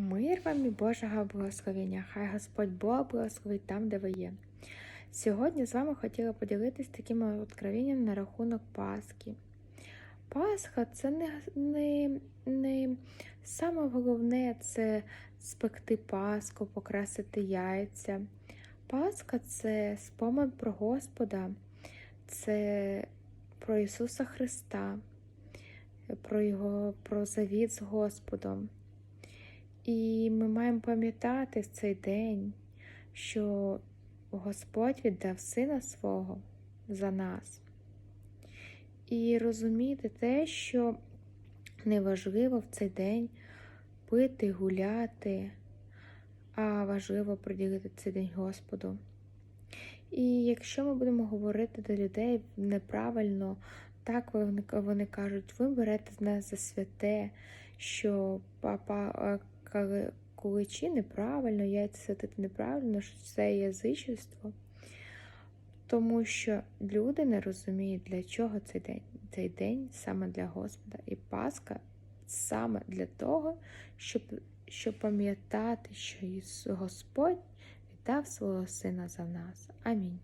Мир вам і Божого благословення. Хай Господь Бог благословить там, де ви є. Сьогодні з вами хотіла поділитись таким откровенням на рахунок Пасхи. Пасха це не, не, не саме головне це спекти Пасху, покрасити яйця. Пасха це спомин про Господа, це про Ісуса Христа, про Його про завіт з Господом. І ми маємо пам'ятати в цей день, що Господь віддав Сина свого за нас. І розуміти те, що неважливо в цей день пити, гуляти, а важливо приділити цей день Господу. І якщо ми будемо говорити до людей неправильно, так вони, вони кажуть, ви берете з нас за святе, що папа куличі неправильно, яйця святити неправильно, що це язичество. Тому що люди не розуміють, для чого цей день. Цей день саме для Господа. І Пасха саме для того, щоб щоб пам'ятати, що Господь віддав свого Сина за нас. Амінь.